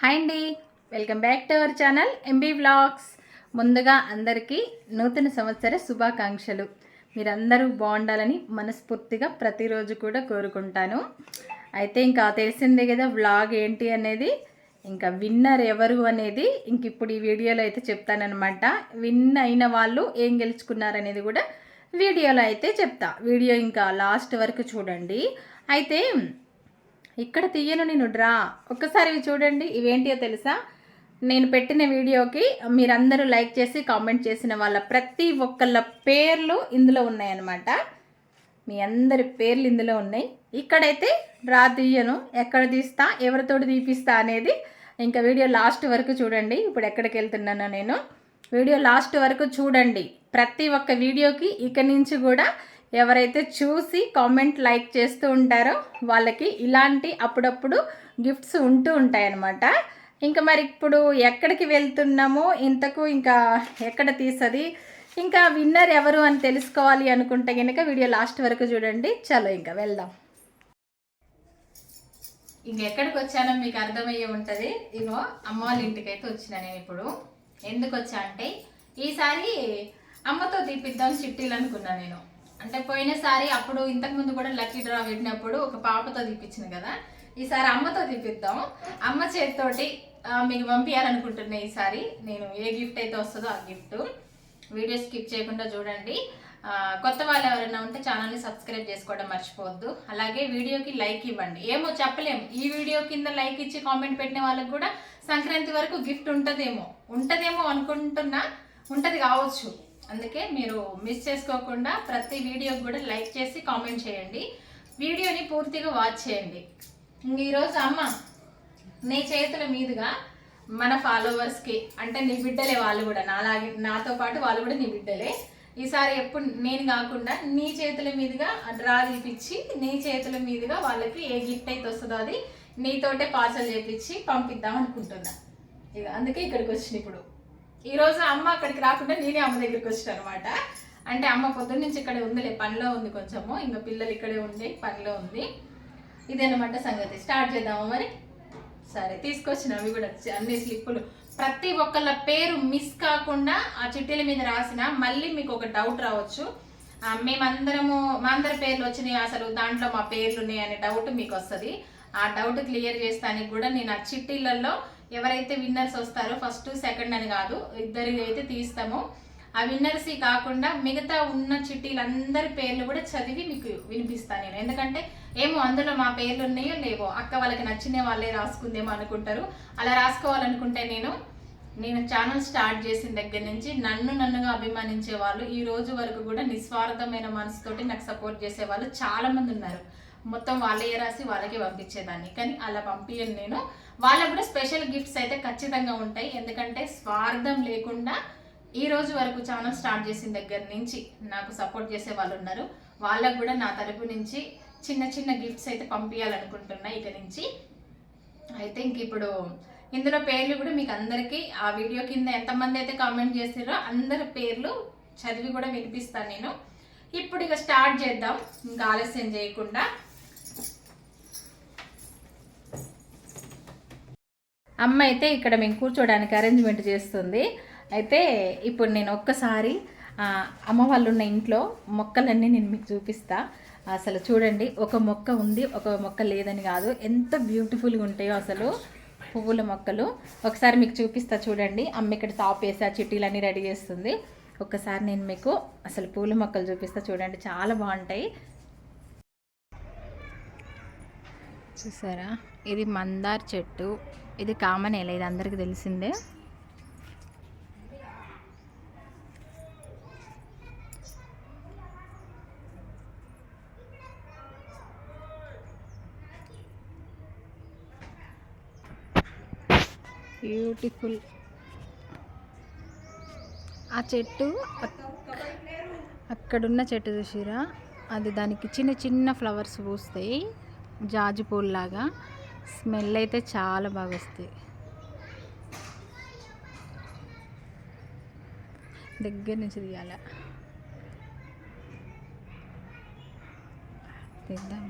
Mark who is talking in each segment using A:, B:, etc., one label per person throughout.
A: Hi అండి. Welcome back to our channel MB vlogs ముందుగా అందరికీ నూతన సంవత్సర శుభాకాంక్షలు. మీరందరూ బాగుండాలని మనస్ఫూర్తిగా ప్రతిరోజు కూడా కోరుకుంటాను. అయితే ఇంకా తెలిసిందే కదా వ్లాగ్ ఏంటి అనేది? ఇంకా విన్నర్ ఎవరు అనేది? ఇంక ఇప్పుడు ఈ వీడియోలో అయితే చెప్తానమాట విన్ అయిన వాళ్ళు ఏం గెలుచుకున్నారనేది కూడా వీడియోలో అయితే చెప్తా. వీడియో ఇంకా లాస్ట్ వరకు చూడండి. అయితే ఇక్కడ తీయను నేను డ్రా. ఒక్కసారి ఇవి చూడండి ఇవేంటియో తెలుసా? నేను పెట్టిన వీడియోకి మీరందరూ లైక్ చేసి కామెంట్ చేసిన వాళ్ళ ప్రతి ఒక్కళ్ళ పేర్లు ఇందులో ఉన్నాయన్నమాట. మీ అందరి పేర్లు ఇందులో ఉన్నాయి. ఇక్కడైతే డ్రా తీయను ఎక్కడ తీస్తా ఎవరితోటి తీపిస్తా అనేది ఇంకా వీడియో లాస్ట్ వరకు చూడండి. ఇప్పుడు ఎక్కడికి వెళ్తున్నానో నేను. వీడియో లాస్ట్ వరకు చూడండి. ప్రతి ఒక్క వీడియోకి ఇక నుంచి కూడా ఎవరైతే చూసి కామెంట్ లైక్ చేస్తూ ఉంటారో వాళ్ళకి ఇలాంటి అప్పుడప్పుడు గిఫ్ట్స్ ఉంటూ ఉంటాయన్నమాట. ఇంకా మరి ఇప్పుడు ఎక్కడికి వెళ్తున్నామో ఇంతకు ఇంకా ఎక్కడ తీస్తుంది ఇంకా విన్నర్ ఎవరు అని తెలుసుకోవాలి అనుకుంటే కనుక వీడియో లాస్ట్ వరకు చూడండి. చలో ఇంకా వెళ్దాం. ఇంక ఎక్కడికి వచ్చానో మీకు అర్థమయ్యే ఉంటుంది. ఇగో అమ్మ వాళ్ళ ఇంటికి అయితే వచ్చిన నేను ఇప్పుడు. ఎందుకు వచ్చా అంటే ఈసారి అమ్మతో తీపిద్దాం చిట్టీలు అనుకున్నా నేను. అంటే పోయినసారి అప్పుడు ఇంతకు ముందు కూడా లక్కీ డ్రా పెట్టినప్పుడు ఒక పాపతో తీపిచ్చిన కదా. ఈసారి అమ్మతో తీపిద్దాం. అమ్మ చేతితోటి మీకు పంపించాలనుకుంటున్నా ఈసారి నేను ఏ గిఫ్ట్ అయితే వస్తుందో ఆ గిఫ్ట్. వీడియో స్కిప్ చేయకుండా చూడండి. కొత్త వాళ్ళు ఎవరైనా ఉంటే ఛానల్ని సబ్స్క్రైబ్ చేసుకోవడం మర్చిపోవద్దు. అలాగే వీడియోకి లైక్ ఇవ్వండి. ఏమో చెప్పలేము. ఈ వీడియో కింద లైక్ ఇచ్చి కామెంట్ పెట్టిన వాళ్ళకి కూడా సంక్రాంతి వరకు గిఫ్ట్ ఉంటుందేమో. ఉంటుందేమో అనుకుంటున్నా. ఉంటుంది కావచ్చు. అందుకే మీరు మిస్ చేసుకోకుండా ప్రతి వీడియోకి కూడా లైక్ చేసి కామెంట్ చేయండి. వీడియోని పూర్తిగా వాచ్ చేయండి. ఈరోజు అమ్మ నీ చేతుల మీదుగా మన ఫాలోవర్స్కి అంటే నీ బిడ్డలే వాళ్ళు కూడా నాలాగే నాతో పాటు వాళ్ళు కూడా నీ బిడ్డలే. ఈసారి ఎప్పుడు నేను కాకుండా నీ చేతుల మీదుగా డ్రా తీపిచ్చి నీ చేతుల మీదుగా వాళ్ళకి ఏ గిఫ్ట్ అయితే వస్తుందో అది నీతోటే పార్సల్ చేపించి పంపిద్దాం అనుకుంటున్నా. ఇక అందుకే ఇక్కడికి వచ్చిన ఇప్పుడు. ఈరోజు అమ్మ అక్కడికి రాకుండా నేనే అమ్మ దగ్గరికి వచ్చాను అనమాట అంటే అమ్మ పొద్దున్న నుంచి ఇక్కడే ఉందిలే పనిలో ఉంది కొంచెము. ఇంకా పిల్లలు ఇక్కడే ఉండే పనిలో ఉంది. ఇదేనమాట సంగతి. స్టార్ట్ చేద్దాము మరి? సరే తీసుకొచ్చిన. అవి కూడా అన్ని స్లిప్పులు ప్రతి ఒక్కళ్ళ పేరు మిస్ కాకుండా ఆ చిట్టీల మీద రాసిన మళ్ళీ మీకు ఒక డౌట్ రావచ్చు. మేమందరము మా అందరి పేర్లు వచ్చినాయి అసలు. దాంట్లో మా పేర్లు ఉన్నాయి అనే డౌట్ మీకు వస్తుంది. ఆ డౌట్ క్లియర్ చేస్తానికి కూడా నేను ఆ చిట్టీలలో ఎవరైతే విన్నర్స్ వస్తారో ఫస్ట్ సెకండ్ అని కాదు ఇద్దరిది అయితే తీస్తామో. ఆ విన్నర్స్ కాకుండా మిగతా ఉన్న చిట్టీలందరి పేర్లు కూడా చదివి మీకు వినిపిస్తాను నేను. ఎందుకంటే ఏమో అందులో మా పేర్లు ఉన్నాయో లేవో అక్క వాళ్ళకి నచ్చిన వాళ్ళే రాసుకుందేమో అనుకుంటారు. అలా రాసుకోవాలనుకుంటే నేను నేను ఛానల్ స్టార్ట్ చేసిన దగ్గర నుంచి నన్ను నన్నుగా అభిమానించే వాళ్ళు ఈ రోజు వరకు కూడా నిస్వార్థమైన మనసుతోటి నాకు సపోర్ట్ చేసే వాళ్ళు చాలా మంది ఉన్నారు. మొత్తం వాళ్ళే రాసి వాళ్ళకే పంపించేదాన్ని. కానీ అలా పంపించను నేను. వాళ్ళకు కూడా స్పెషల్ గిఫ్ట్స్ అయితే ఖచ్చితంగా ఉంటాయి. ఎందుకంటే స్వార్థం లేకుండా ఈ రోజు వరకు ఛానల్ స్టార్ట్ చేసిన దగ్గర నుంచి నాకు సపోర్ట్ చేసే వాళ్ళు ఉన్నారు. వాళ్ళకు కూడా నా తరపు నుంచి చిన్న చిన్న గిఫ్ట్స్ అయితే పంపించాలనుకుంటున్నా ఇక నుంచి. అయితే ఇంక ఇప్పుడు ఇందులో పేర్లు కూడా మీకు అందరికీ ఆ వీడియో కింద ఎంతమంది అయితే కామెంట్ చేసారో అందరి పేర్లు చదివి కూడా వినిపిస్తాను నేను. ఇప్పుడు ఇక స్టార్ట్ చేద్దాం. ఇంకా ఆలస్యం చేయకుండా. అమ్మ అయితే ఇక్కడ మేము కూర్చోడానికి అరేంజ్మెంట్ చేస్తుంది. అయితే ఇప్పుడు నేను ఒక్కసారి అమ్మ వాళ్ళు ఉన్న ఇంట్లో మొక్కలన్నీ నేను మీకు చూపిస్తా. అసలు చూడండి ఒక మొక్క ఉంది ఒక మొక్క లేదని కాదు. ఎంత బ్యూటిఫుల్గా ఉంటాయో అసలు పువ్వుల మొక్కలు. ఒకసారి మీకు చూపిస్తా చూడండి. అమ్మ ఇక్కడ టాప్ వేసి ఆ చిట్టీలన్నీ రెడీ చేస్తుంది. ఒక్కసారి నేను మీకు అసలు పూల మొక్కలు చూపిస్తా చూడండి. చాలా బాగుంటాయి. చూసారా? ఇది మందార్ చెట్టు. ఇది కామనేల ఇది అందరికీ తెలిసిందే. బ్యూటిఫుల్ ఆ చెట్టు అక్- అక్కడున్న చెట్టు చూసిరా? అది దానికి చిన్న చిన్న ఫ్లవర్స్ పూస్తాయి. జాజి పూల్లాగా. స్మెల్ అయితే చాలా బాగా వస్తాయి దగ్గర నుంచి తీయాల. తీద్దాం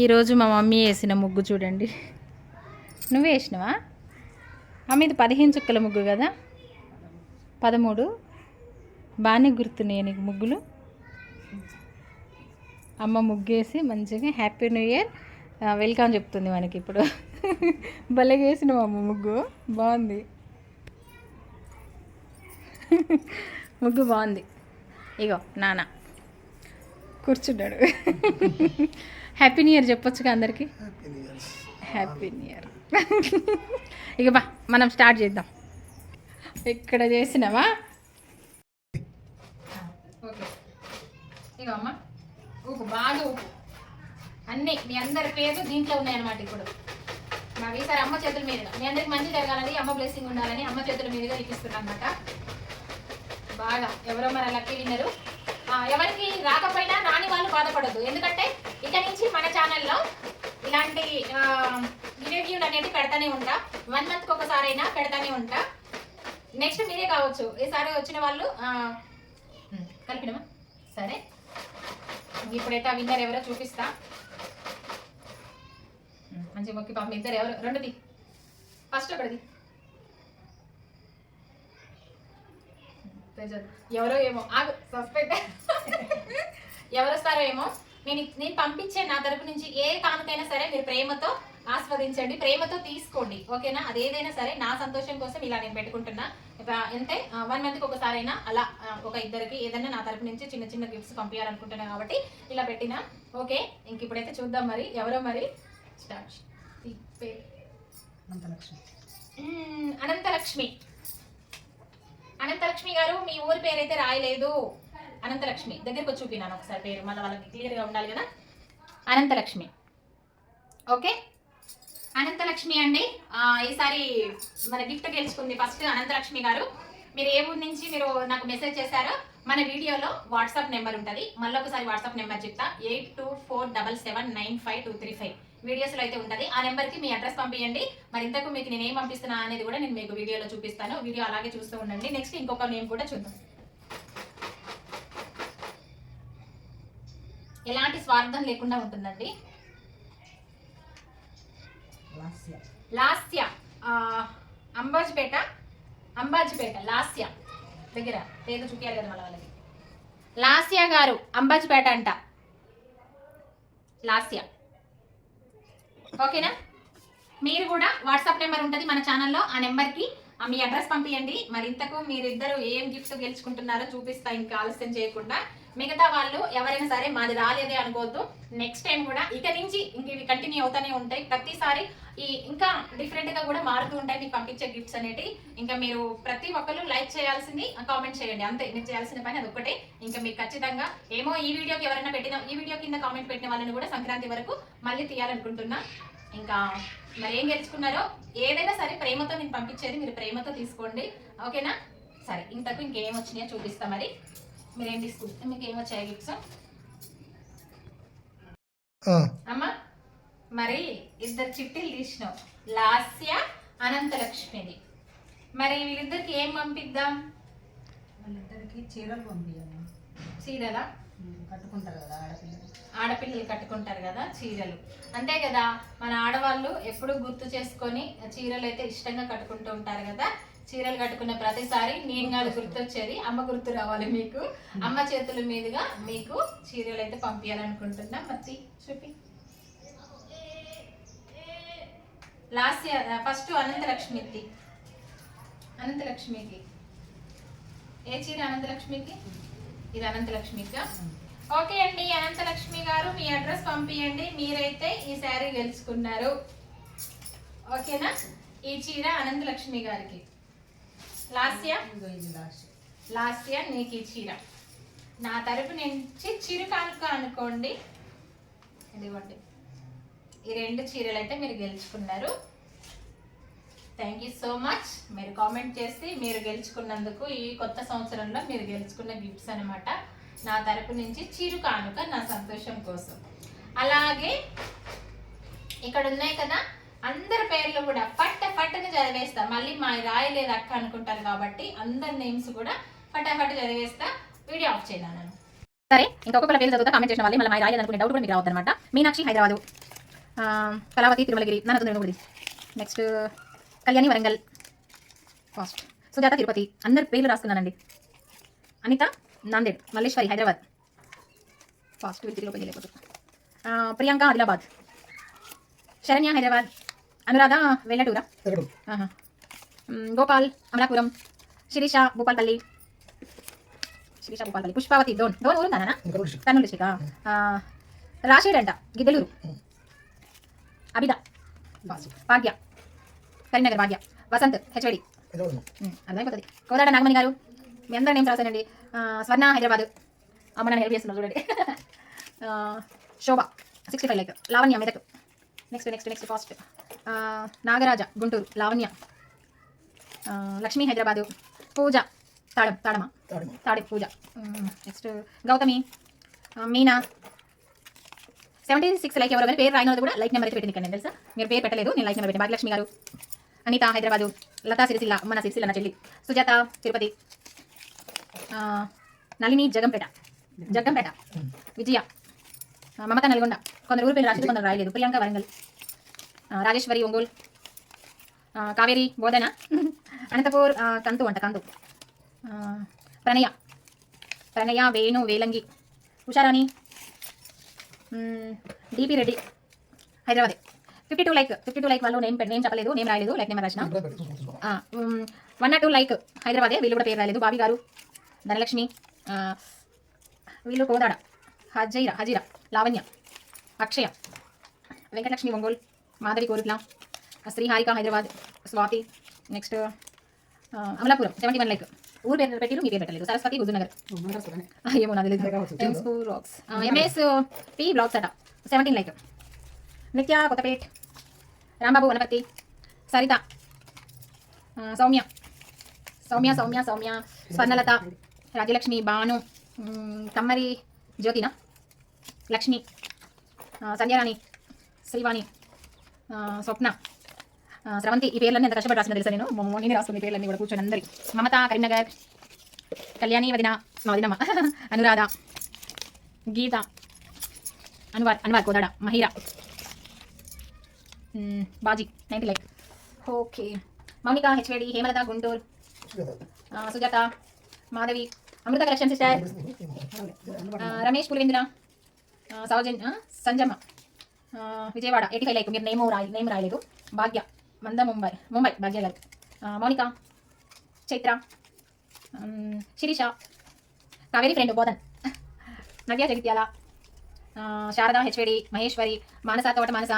A: ఈరోజు మా మమ్మీ వేసిన ముగ్గు చూడండి. నువ్వే వేసినవా? అమ్మ ఇది పదిహేను చుక్కల ముగ్గు కదా? పదమూడు. బాగానే గుర్తున్నాయి నీకు ముగ్గులు. అమ్మ ముగ్గేసి మంచిగా హ్యాపీ న్యూ ఇయర్. వెల్కమ్ చెప్తుంది మనకి ఇప్పుడు. భలే వేసినావు అమ్మ ముగ్గు. బాగుంది. ముగ్గు బాగుంది. ఇగో నాన్న. కూర్చున్నాడు. హ్యాపీ న్యూ ఇయర్ చెప్పొచ్చుగా అందరికీ? హ్యాపీ న్యూ ఇయర్ ఇక బా మనం స్టార్ట్ చేద్దాం. ఇక్కడ చేసినావా? ఓకే ఇక అమ్మ ఊపు బాగా ఊపు. అన్నీ మీ అందరి పేర్లు దీంట్లో ఉన్నాయన్నమాట ఇప్పుడు. మా ఈసారి అమ్మ చేతుల మీదుగా మీ అందరికి మంచి జరగాలని అమ్మ బ్లెస్సింగ్ ఉండాలని అమ్మ చేతుల మీదుగా ఇప్పిస్తున్నాను అనమాట బాగా ఎవరో మన లక్కీ విన్నరు ఎవరికి రాకపోయినా రాని వాళ్ళు బాధపడద్దు. ఎందుకంటే ఇక నుంచి మన ఛానల్లో ఇలాంటి రివ్యూలు అనేది పెడతానే ఉంటా. వన్ మంత్కి ఒకసారి అయినా పెడతానే ఉంటా. నెక్స్ట్ మీరే కావచ్చు. ఈసారి వచ్చిన వాళ్ళు కలిపినమా? సరే. ఇప్పుడైతే ఆ విన్నర్ ఎవరో చూపిస్తా. మంచి మొక్కి పాపం. ఇద్దరు ఎవరు? రెండుది. ఫస్ట్ ఒకటిది ఎవరో ఏమో. ఆగు సస్పెక్ట్ ఎవరు వస్తారో ఏమో. నేను నేను పంపించే నా తరపు నుంచి ఏ కానుకైనా సరే మీరు ప్రేమతో ఆస్వాదించండి. ప్రేమతో తీసుకోండి. ఓకేనా? అది ఏదైనా సరే నా సంతోషం కోసం ఇలా నేను పెట్టుకుంటున్నా. అంటే వన్ మంత్కి ఒకసారైనా అలా ఒక ఇద్దరికి ఏదైనా నా తరపు నుంచి చిన్న చిన్న గిఫ్ట్స్ పంపించాలనుకుంటున్నా కాబట్టి ఇలా పెట్టినా. ఓకే? ఇంక ఇప్పుడైతే చూద్దాం మరి ఎవరో మరి స్టార్ట్.
B: అనంతలక్ష్మి.
A: అనంతలక్ష్మి. అనంతలక్ష్మి గారు మీ ఊరి పేరైతే రాయలేదు. అనంతలక్ష్మి దగ్గరకు వచ్చి చూపినాను ఒకసారి పేరు. మళ్ళీ వాళ్ళకి క్లియర్గా ఉండాలి కదా? అనంతలక్ష్మి. ఓకే? అనంతలక్ష్మి అండి. ఈసారి మన గిఫ్ట్ గెలుచుకుంది ఫస్ట్ అనంతలక్ష్మి గారు. మీరు ఏ ఊరి నుంచి మీరు నాకు మెసేజ్ చేశారో మన వీడియోలో వాట్సాప్ నెంబర్ ఉంటుంది. మళ్ళీ ఒకసారి వాట్సాప్ నెంబర్ చెప్తా. Eight two four double seven nine five two three five. వీడియోస్లో అయితే ఉంటుంది. ఆ నెంబర్కి మీ అడ్రస్ పంపించండి మరి ఇంతకు మీకు నేను ఏం పంపిస్తున్నా అనేది కూడా నేను మీకు వీడియోలో చూపిస్తాను. వీడియో అలాగే చూస్తూ ఉండండి. నెక్స్ట్ ఇంకొక నేమ్ కూడా చూద్దాం. ఎలాంటి స్వార్థం లేకుండా ఉంటుందండి?
B: లాస్య.
A: అంబాజీపేట. అంబాజీపేట లాస్య. దగ్గర. పేరు చూపించాలి కదా మళ్ళీ వాళ్ళకి. లాస్య గారు అంబాజీపేట అంట. లాస్య. ఓకేనా? మీరు కూడా వాట్సాప్ నెంబర్ ఉంటుంది మన ఛానల్లో ఆ నెంబర్కి ఆ మీ అడ్రస్ పంపించండి మరి ఇంతకు మీరిద్దరు ఏం గిఫ్ట్స్ గెలుచుకుంటున్నారో చూపిస్తా ఇంకా ఆలస్యం చేయకుండా. మిగతా వాళ్ళు ఎవరైనా సరే మాది రాలేదే అనుకోవద్దు. నెక్స్ట్ టైం కూడా ఇక నుంచి ఇంక ఇవి కంటిన్యూ అవుతానే ఉంటాయి. ప్రతిసారి ఈ ఇంకా డిఫరెంట్గా కూడా మారుతూ ఉంటాయి. మీకు పంపించే గిఫ్ట్స్ అనేటి ఇంకా మీరు ప్రతి ఒక్కరు లైక్ చేయాల్సింది కామెంట్ చేయండి. అంతే మీరు చేయాల్సిన పని అది ఒక్కటే ఇంకా మీకు ఖచ్చితంగా ఏమో ఈ వీడియోకి ఎవరైనా పెట్టిన ఈ వీడియో కింద కామెంట్ పెట్టిన వాళ్ళని కూడా సంక్రాంతి వరకు మళ్ళీ తీయాలనుకుంటున్నా. ఇంకా మరి ఏం గెలుచుకున్నారో ఏదైనా సరే ప్రేమతో నేను పంపించేది మీరు ప్రేమతో తీసుకోండి. ఓకేనా? సరే ఇంతకు ఇంకేం వచ్చినాయో చూపిస్తా మరి. మీరు మీకు ఏం వచ్చాయి గిఫ్ట్స్? అమ్మా మరి ఇద్దరు చిట్టీలు తీసినావు. లాస్య అనంతలక్ష్మిది. మరి వీళ్ళిద్దరికి ఏం పంపిద్దాం?
B: వాళ్ళిద్దరికి చీరలు పంపించాను
A: చీరలా?
B: కట్టుకుంటారు కదా ఆడపిల్లలు.
A: ఆడపిల్లలు కట్టుకుంటారు కదా చీరలు. అంతే కదా మన ఆడవాళ్ళు ఎప్పుడు గుర్తు చేసుకొని చీరలు అయితే ఇష్టంగా కట్టుకుంటూ ఉంటారు కదా చీరలు కట్టుకున్న ప్రతిసారి నేను కాదు గుర్తొచ్చేది అమ్మ గుర్తు రావాలి మీకు. అమ్మ చేతుల మీదుగా మీకు చీరలు అయితే పంపించాలనుకుంటున్నా మత్తి చూపి. లాస్ట్ ఇయర్ ఫస్ట్ అనంతలక్ష్మికి. అనంతలక్ష్మికి. ఏ చీర అనంతలక్ష్మికి? ఇది అనంతలక్ష్మిగా ఓకే అండి అనంతలక్ష్మి గారు మీ అడ్రస్ పంపించండి మీరైతే ఈ శారీ గెలుచుకున్నారు. ఓకేనా? ఈ చీర అనంతలక్ష్మి గారికి. లాస్య?
B: ఇయర్ లాస్ట్
A: లాస్య నీకు ఈ చీర. నా తరపు నుంచి చీర కానుక అనుకోండి. ఇదిగోండి. ఈ రెండు చీరలు అయితే మీరు గెలుచుకున్నారు. థ్యాంక్ యూ సో మచ్ మీరు కామెంట్ చేసి మీరు గెలుచుకున్నందుకు ఈ కొత్త సంవత్సరంలో మీరు గెలుచుకున్న గిఫ్ట్స్ అన్నమాట. నా తరపు నుంచి చిరు కానుక నా సంతోషం కోసం. అలాగే ఇక్కడ ఉన్నాయి కదా అందరి పేర్లు కూడా పట్ట పట్టని చదివేస్తా. మళ్ళీ మా రాయలేదు అక్క అనుకుంటారు కాబట్టి అందరి నేమ్స్ కూడా పట్ట చదివేస్తా. వీడియో ఆఫ్ చేయను సరే ఇంకొక పేరు చదువుతా కామెంట్ చేసిన వాళ్ళు మళ్ళీ మా రాయలేదు అనుకునే డౌట్ కూడా మీకు రావద్దు అనమాట మీనాక్షి హైదరాబాద్. కళావతి తిరుమలగిరి నన్ను తొందరగా నెక్స్ట్ కళ్యాణి వరంగల్. ఫాస్ట్ సుజాత తిరుపతి. అందరి పేర్లు రాసుకున్నానండి అనిత నాందేడ్ మల్లేశ్వరి హైదరాబాద్. ఫాస్ట్ తిరిగి ప్రియాంక ఆదిలాబాద్. శరణ్య హైదరాబాద్. అనురాధ వెల్లటూరా. మ్, గోపాల్ అమలాపురం శిరీష భూపాల్పల్లి. శిరీష భూపాల్పల్లి. పుష్పావతి డోన్. డోన్ ఊరు నాన్న? కర్నూలు డిస్టిక్ రాషేడ్ అంట గిద్దలూరు. అబిద భాగ్య కరీంనగర్ భాగ్య వసంత్ హెచ్వడి అర్థమైపోతుంది. కోదాడ నాగమణి గారు మీ అందరూ నేమ్ రాశానండి. స్వర్ణ హైదరాబాద్. అమ్మ నన్ను హెల్ప్ చేస్తున్నారు చూడండి. ఆ, Shobha sixty five like. Lavanya Medak. Next next next fast Nagaraja Guntur Lavanya. ఆ, లక్ష్మి హైదరాబాదు. పూజ తాడం తాడమ తాడి పూజ. నెక్స్ట్ గౌతమి ఆ, మీనా. సెవెంటీ సిక్స్ లైక్ ఎవరో కానీ పేరు రాయిన కూడా లైక్ నెంబర్ అయితే పెట్టింది తెలుసా? మీరు పేరు పెట్టలేదు నేను లైక్ నెంబర్ పెట్టిన భాగ్యలక్ష్మి గారు అనిత హైదరాబాదు లతా సిరిసిల్ల మన సిరిసిల్ల నా చెల్లి సుజాత తిరుపతి ఆ, నళిని జగంపేట. జగ్గంపేట విజయ. ఆ, మమత నల్గొండ. కొందరు ఊరు పేరు రాసి కొందరు రాయలేదు. ప్రియాంక వరంగల్. రాజేశ్వరి ఒంగోలు. కావేరి బోధన. అనంతపూర్ కంతు అంట కంతు Pranaya. Pranaya Venu Velangi. Usharani. DP Reddy. Hyderabad. Fifty two like fifty two like వాళ్ళు నేమ్ నేమ్ చెప్పలేదు నేమ్ రాయలేదు లైక్ నెంబర్ రాసిన. వన్ నాట్ టూ లైక్ హైదరాబాదే వీళ్ళు కూడా పేరు రాయలేదు. బాబీ గారు ధనలక్ష్మి వీళ్ళు Kodad Hajira Hajira. Lavanya Akshaya Venkatalakshmi Ongole Madhavi Korutla Sri Harika Hyderabad Swathi next Amalapuram seventy one like ఊరు పేరు పెట్టిరు మీ పేరు పెట్టలేదు సరస్వతి హుజూర్నగర్ ఆ, ఏమో నాకు తెలియదు M school blogs MS P blogs అట సెవెంటీన్ లైక్ నిత్య కొత్తపేట్ రాంబాబు వనపర్తి సరిత ఆ, సౌమ్య సౌమ్య సౌమ్య సౌమ్య స్వర్ణలత రాజ్యలక్ష్మి భాను మ్, కమ్మరి జ్యోతిన లక్ష్మి సంధ్యారాణి శ్రీవాణి స్వప్న స్రవంతి ఈ పేర్లన్నీ ఎంత కష్టపడి రాసిన తెలుసా నేను? మొన్న రాస్తుంది పేర్లన్నీ కూడా కూర్చొని అందరి. మమత కరీంనగర్ కళ్యాణి వదిన వదినమ్మ Anuradha Geetha Anwar Anwar Kodad Mahira Baji ninety like. Okay. Mounika హెచ్వేడి Hemalatha Guntur Sujatha Madhavi Amrutha collection sister Ramesh Pulivendula సౌజన్ Sanjamma. Vijayawada eighty five like మీరు నేమ్ రాయి నేమ్ రాయలేదు. భాగ్య మంద ముంబై ముంబై భాగ్య గారు. మౌనిక చైత్ర శిరీష కావేరి ఫ్రెండ్ బోధన్. నవ్య జగిత్యాల శారదా హెచ్వేడి మహేశ్వరి మానస తోట మానస.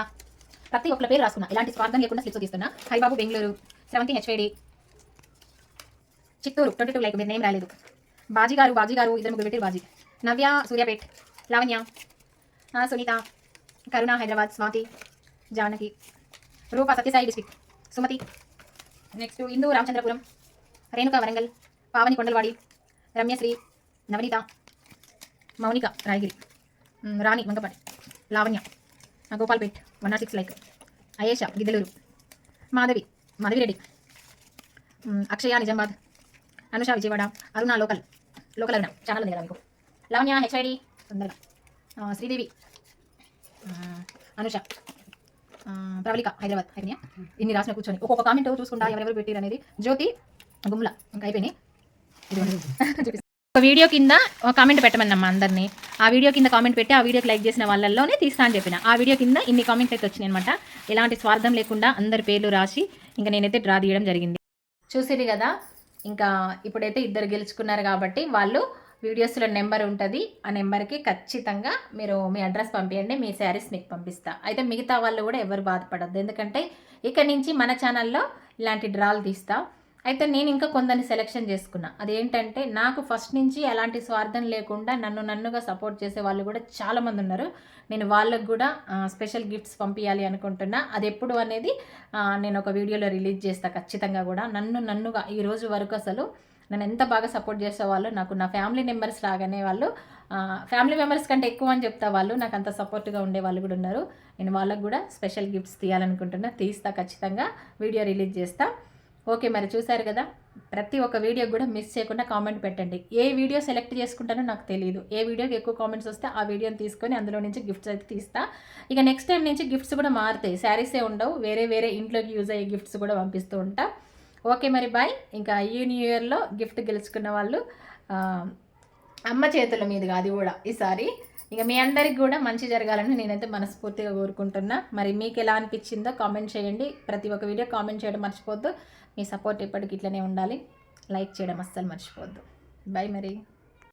A: ప్రతి ఒక్కరి పేరు రాసుకున్నా. ఇలాంటి స్వార్థం లేకుండా స్లిప్స్ తీస్తున్నా. హరిబాబు బెంగళూరు శ్రవంతి హెచ్వేడి. చిత్తూరు ట్వంటీ టూ లైక్ మీరు నేమ్ రాలేదు. బాజీ గారు బాజీ గారు ఇద్దరు ముగ్గురు పెట్టి బాజీ. నవ్య సూర్యాపేట్ లావణ్య ఆ, సునీత కరుణ హైదరాబాద్ స్వాతి జానకి రూప సత్యసాయి డిస్టిక్ సుమతి నెక్స్ట్ ఇందు రామచంద్రపురం రేణుక వరంగల్ పావని కొండలవాడి రమ్యశ్రీ నవనీత మౌనిక రాయగిరి మ్, రాణి మంగపాటి లావణ్య ఆ, Gopalpet one not six like Ayesha Giddalur Madhavi Madhavireddy um, Akshaya Nizamabad Anusha Vijayawada Aruna local local Aruna channel ఉంది కదా మీకు లావణ్య హెచ్ఐడి తొందరగా ఆ, శ్రీదేవి. అనుష. ప్రవళిక హైదరాబాద్ అయిపోయినాయా ఇన్ని రాసిన కూర్చొని. ఒక్కొక్క కామెంట్ చూసుకుంటా ఎవరెవరు పెట్టారు అనేది. జ్యోతి గుమ్ల ఇంకా అయిపోయినాయి. ఒక వీడియో కింద ఒక కామెంట్ పెట్టమన్నమ్మా అందరినీ. ఆ వీడియో కింద కామెంట్ పెట్టి ఆ వీడియోకి లైక్ చేసిన వాళ్ళల్లోనే తీస్తా అని చెప్పిన. ఆ వీడియో కింద ఇన్ని కామెంట్స్ అయితే వచ్చినాయి అనమాట ఎలాంటి స్వార్థం లేకుండా అందరి పేర్లు రాసి ఇంకా నేనైతే డ్రా తీయడం జరిగింది. చూసిరు కదా? ఇంకా ఇప్పుడైతే ఇద్దరు గెలుచుకున్నారు కాబట్టి వాళ్ళు వీడియోస్లో నెంబర్ ఉంటుంది. ఆ నెంబర్కి ఖచ్చితంగా మీరు మీ అడ్రస్ పంపించండి మీ శారీస్ మీకు పంపిస్తా. అయితే మిగతా వాళ్ళు కూడా ఎవరు బాధపడద్దు. ఎందుకంటే ఇక నుంచి మన ఛానల్లో ఇలాంటి డ్రాలు తీస్తా. అయితే నేను ఇంకా కొందరిని సెలెక్షన్ చేసుకున్నా. అదేంటంటే నాకు ఫస్ట్ నుంచి ఎలాంటి స్వార్థం లేకుండా నన్ను నన్నుగా సపోర్ట్ చేసే వాళ్ళు కూడా చాలామంది ఉన్నారు. నేను వాళ్ళకు కూడా స్పెషల్ గిఫ్ట్స్ పంపించాలి అనుకుంటున్నా. అది ఎప్పుడు అనేది నేను ఒక వీడియోలో రిలీజ్ చేస్తా ఖచ్చితంగా కూడా. నన్ను నన్నుగా ఈ రోజు వరకు అసలు నన్ను ఎంత బాగా సపోర్ట్ చేసేవాళ్ళు నాకు నా ఫ్యామిలీ మెంబర్స్ రాగానే వాళ్ళు ఫ్యామిలీ మెంబర్స్ కంటే ఎక్కువ అని చెప్తా వాళ్ళు నాకు అంత సపోర్ట్గా ఉండే వాళ్ళు కూడా ఉన్నారు. నేను వాళ్ళకు కూడా స్పెషల్ గిఫ్ట్స్ తీయాలనుకుంటున్నా. తీస్తా ఖచ్చితంగా. వీడియో రిలీజ్ చేస్తా. ఓకే మరి చూశారు కదా? ప్రతి ఒక్క వీడియో కూడా మిస్ చేయకుండా కామెంట్ పెట్టండి. ఏ వీడియో సెలెక్ట్ చేసుకుంటానో నాకు తెలియదు ఏ వీడియోకి ఎక్కువ కామెంట్స్ వస్తే ఆ వీడియోని తీసుకొని అందులో నుంచి గిఫ్ట్స్ అయితే తీస్తా. ఇక నెక్స్ట్ టైం నుంచి గిఫ్ట్స్ కూడా మారుతాయి. శారీసే ఉండవు. వేరే వేరే ఇంట్లోకి యూజ్ అయ్యే గిఫ్ట్స్ కూడా పంపిస్తూ ఉంటా. ఓకే మరి బాయ్. ఇంకా ఈ న్యూ ఇయర్లో గిఫ్ట్ గెలుచుకున్న వాళ్ళు అమ్మ చేతుల మీదుగా అది కూడా ఈసారి. ఇక మీ అందరికి కూడా మంచి జరగాలని నేనైతే మనస్ఫూర్తిగా కోరుకుంటున్నా. మరి మీకు ఎలా అనిపించిందో కామెంట్ చేయండి. ప్రతి ఒక్క వీడియో కామెంట్ చేయడం మర్చిపోద్దు మీ సపోర్ట్ ఎప్పటికి ఇట్లనే ఉండాలి. లైక్ చేయడం అస్సలు మర్చిపోద్దు బాయ్ మరి.